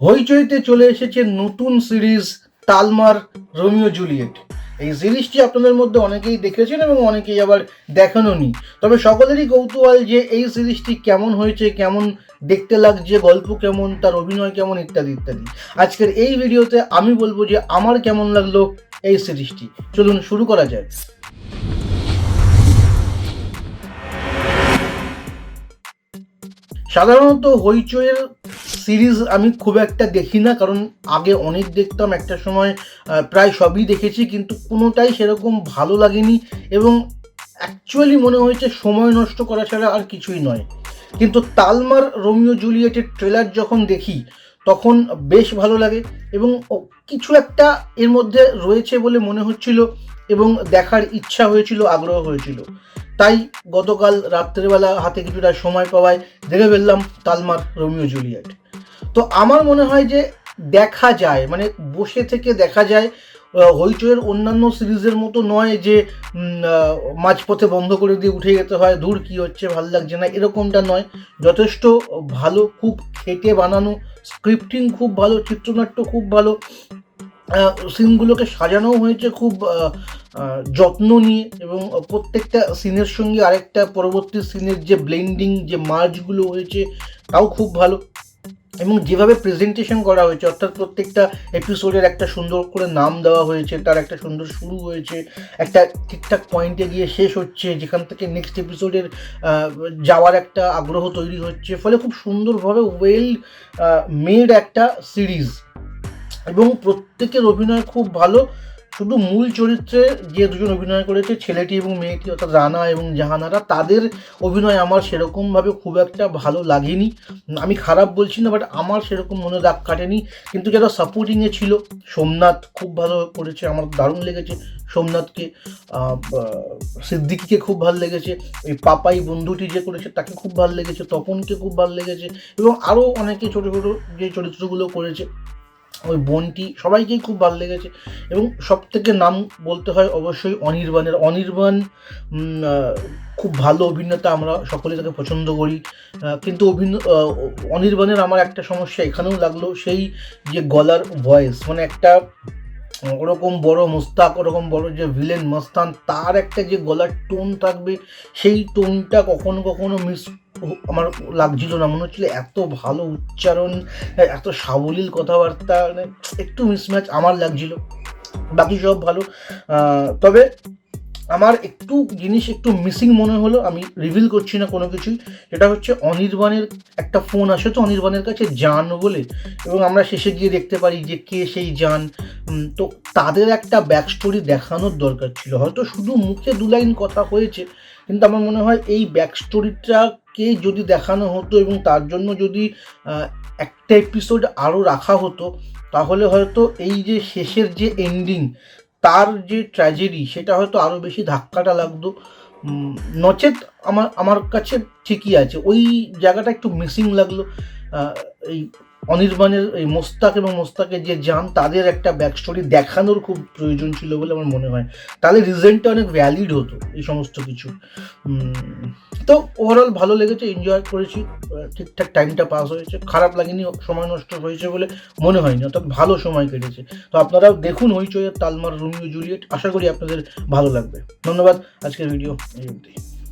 হইচইতে চলে এসেছে নতুন সিরিজ তালমার রোমিও জুলিয়েট। এই সিরিজটি আপনাদের মধ্যে অনেকেই দেখেছেন এবং অনেকেই আবার দেখানো নি। তবে সকলেরই কৌতূহল যে এই সিরিজটি কেমন হয়েছে, কেমন দেখতে লাগছে, গল্প কেমন, তার অভিনয় কেমন, ইত্যাদি ইত্যাদি। আজকের এই ভিডিওতে আমি বলব যে আমার কেমন লাগল এই সিরিজটি। চলুন শুরু করা যাক। সাধারণত হইচইয়ের সিরিজ আমি খুব একটা দেখি না, কারণ আগে অনেক দেখতাম, একটা সময় প্রায় সবই দেখেছি, কিন্তু কোনোটাই সেরকম ভালো লাগেনি এবং অ্যাকচুয়ালি মনে হয়েছে সময় নষ্ট করা ছাড়া আর কিছুই নয়। কিন্তু তালমার রোমিও জুলিয়েটের ট্রেলার যখন দেখি, তখন বেশ ভালো লাগে এবং কিছু একটা এর মধ্যে রয়েছে বলে মনে হচ্ছিল এবং দেখার ইচ্ছা হয়েছিল, আগ্রহ হয়েছিল। তাই গতকাল রাত্রেবেলা হাতে কিছুটা সময় পাওয়ায় দেখে ফেললাম তালমার রোমিও জুলিয়েট। তো আমার মনে হয় যে দেখা যায় মানে বসে থেকে দেখা যায় আহ, হইচইয়ের অন্যান্য সিরিজের মতো নয় যে মাঝপথে বন্ধ করে দিয়ে উঠে যেতে হয় দূর কি হচ্ছে ভালো লাগছে না এরকমটা নয়। যথেষ্ট ভালো খুব খেটে বানানো স্ক্রিপ্টিং খুব ভালো চিত্রনাট্য খুব ভালো সিনগুলোকে সাজানো হয়েছে খুব যত্ন নিয়ে এবং প্রত্যেকটা সিনের সঙ্গে আরেকটা পরবর্তী সিনের যে ব্লেন্ডিং যে মার্জগুলো হয়েছে তাও খুব ভালো। এবং যেভাবে প্রেজেন্টেশন করা হয়েছে, অর্থাৎ প্রত্যেকটা এপিসোডের একটা সুন্দর করে নাম দেওয়া হয়েছে, তার একটা সুন্দর শুরু হয়েছে, একটা ঠিকঠাক পয়েন্টে গিয়ে শেষ হচ্ছে, যেখান থেকে নেক্সট এপিসোডের যাওয়ার একটা আগ্রহ তৈরি হচ্ছে, ফলে খুব সুন্দরভাবে ওয়েল মেড একটা সিরিজ এবং প্রত্যেকের অভিনয় খুব ভালো শুধু মূল চরিত্রে যে দুজন অভিনয় করেছে, ছেলেটি এবং মেয়েটি, অর্থাৎ রানা এবং জাহানারা, তাদের অভিনয় আমার সেরকমভাবে খুব একটা ভালো লাগেনি। আমি খারাপ বলছি না বাট আমার সেরকম মনে দাগ কাটেনি। কিন্তু যারা সাপোর্টিংয়ে ছিল, সোমনাথ খুব ভালো করেছে, আমার দারুণ লেগেছে সোমনাথকে। সিদ্দিকিকে খুব ভালো লেগেছে ওই পাপাই বন্ধুটি যে করেছে, তাকে খুব ভালো লেগেছে, তপনকে খুব ভালো লেগেছে, এবং আরও অনেকে ছোটো ছোটো যে চরিত্রগুলো করেছে। ওই বোনটি সবাইকেই খুব ভালো লেগেছে এবং সব থেকে নাম বলতে হয় অবশ্যই অনির্বাণের। অনির্বাণ খুব ভালো অভিনেতা আমরা সকলে তাকে পছন্দ করি। কিন্তু অভিন অনির্বাণের আমার একটা সমস্যা এখানেও লাগল, সেই যে গলার ভয়েস মানে একটা ওরকম বড় মুস্তাক, ওরকম বড় যে ভিলেন মস্তান, তার একটা যে গলার টোন থাকবে, সেই টোনটা কখনো কখনো মিস আমার লাগছিল না। মনে হচ্ছিল এত ভালো উচ্চারণ, এত সাবলীল কথাবার্তা মানে একটু মিসম্যাচ আমার লাগছিল। বাকি সব ভালো। তবে আমার একটু জিনিস একটু মিসিং মনে হলো, আমি রিভিল করছি না কোনো কিছুই। সেটা হচ্ছে অনির্বাণের একটা ফোন আসে তো, অনির্বাণের কাছে জান বলে। এবং আমরা শেষে গিয়ে দেখতে পারি যে কে সেই জান। তো তাদের একটা ব্যাক স্টোরি দেখানোর দরকার ছিল। হয়তো শুধু মুখে দু লাইন কথা হয়েছে, কিন্তু আমার মনে হয় এই ব্যাক স্টোরিটাকে যদি দেখানো হতো এবং তার জন্য যদি একটা এপিসোড আরও রাখা হতো, তাহলে হয়তো এই যে শেষের যে এন্ডিং তার যে ট্র্যাজেডি সেটা হয়তো আরও বেশি ধাক্কাটা লাগতো। নচেত আমার আমার কাছে ঠিকই আছে। ওই জায়গাটা একটু মিসিং লাগল। এই অনির্বাণের, এই মোস্তাক এবং মোস্তাকের যে যান তাদের একটা ব্যাক স্টোরি দেখানোর খুব প্রয়োজন ছিল বলে আমার মনে হয়। তাহলে রিজেন্টটা অনেক ভ্যালিড হতো, এই সমস্ত কিছু। তো ওভারঅল ভালো লেগেছে এনজয় করেছি। ঠিকঠাক টাইমটা পাস হয়েছে। খারাপ লাগেনি, সময় নষ্ট হয়েছে বলে মনে হয়নি, অর্থাৎ ভালো সময় কেটেছে। তো আপনারাও দেখুন হইচইয়ের তালমার রোমিও জুলিয়েট, আশা করি আপনাদের ভালো লাগবে। ধন্যবাদ, আজকের ভিডিও এই অবধি।